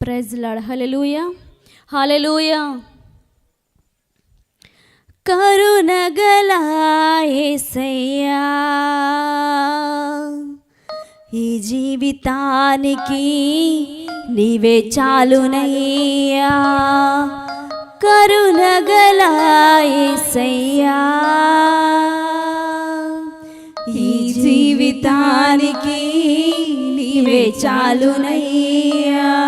Praise Lord hallelujah hallelujah కరుణగల యేసయ్యా ఈ జీవితానికి నీవే చాలునయ్యా. కరుణగల యేసయ్యా ఈ జీవితానికి నీవే చాలునయ్యా.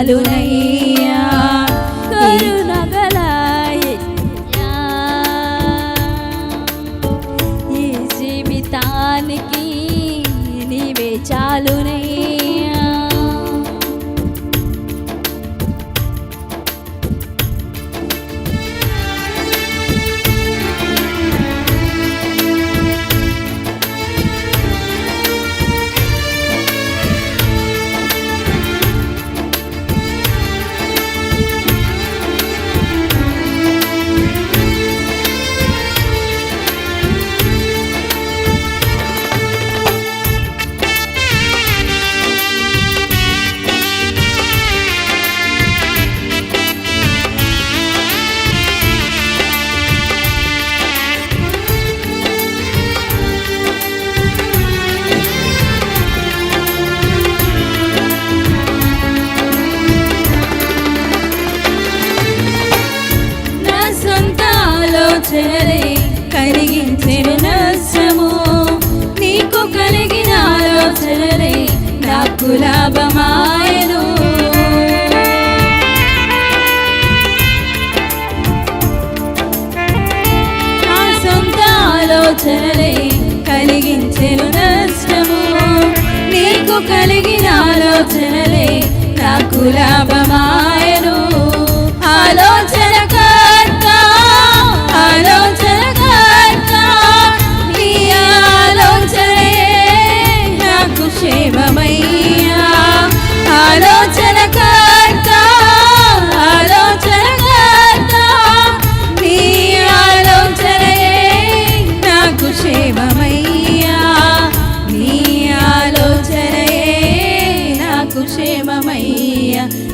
నీవే కలిగించిన నీకు కలిగిన ఆలోచనలే నాకు లాభమాయను. నా సొంత ఆలోచనలే కలిగించెను నష్టము. నీకు కలిగిన ఆలోచనలే నాకు లాభమాయ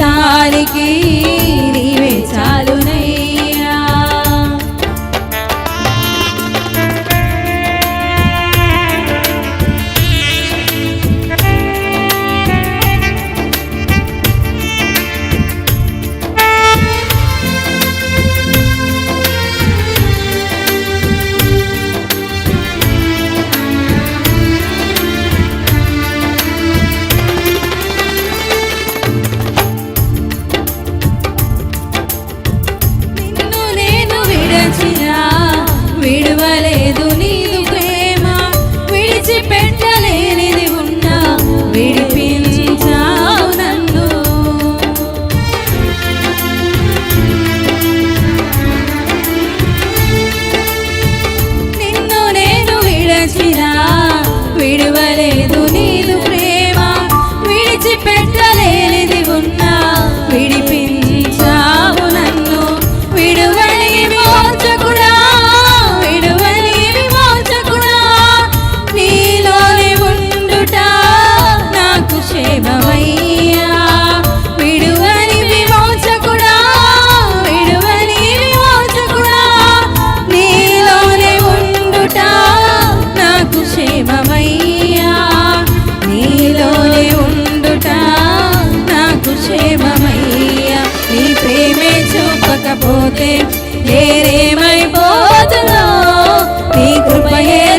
జీవితానికి నీవే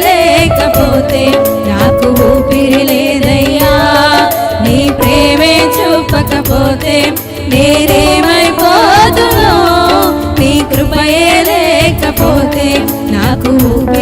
లేకపోతే నాకు ఊపిరి లేదయ్యా. నీ ప్రేమే చూపకపోతే నేనేమైపోతున్నా? నీ కృపయే లేకపోతే నాకు ఊపిరి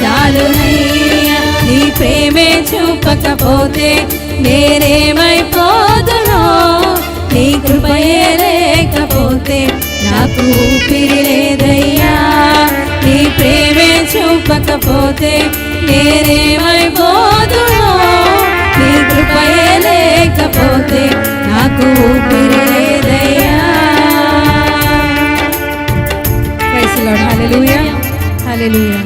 చాలునయ్యా నీ ప్రేమే చూపకపోతే నేనేమైపోదునో నీ కృపయే లేకపోతే నాకు ఊపిరి లేదయ్యా. నీ ప్రేమే చూపకపోతే నేనేమైపోదునో నీ కృపయే లేకపోతే నాకు ఊపిరి లేదయ్యా. హల్లెలూయా హల్లెలూయా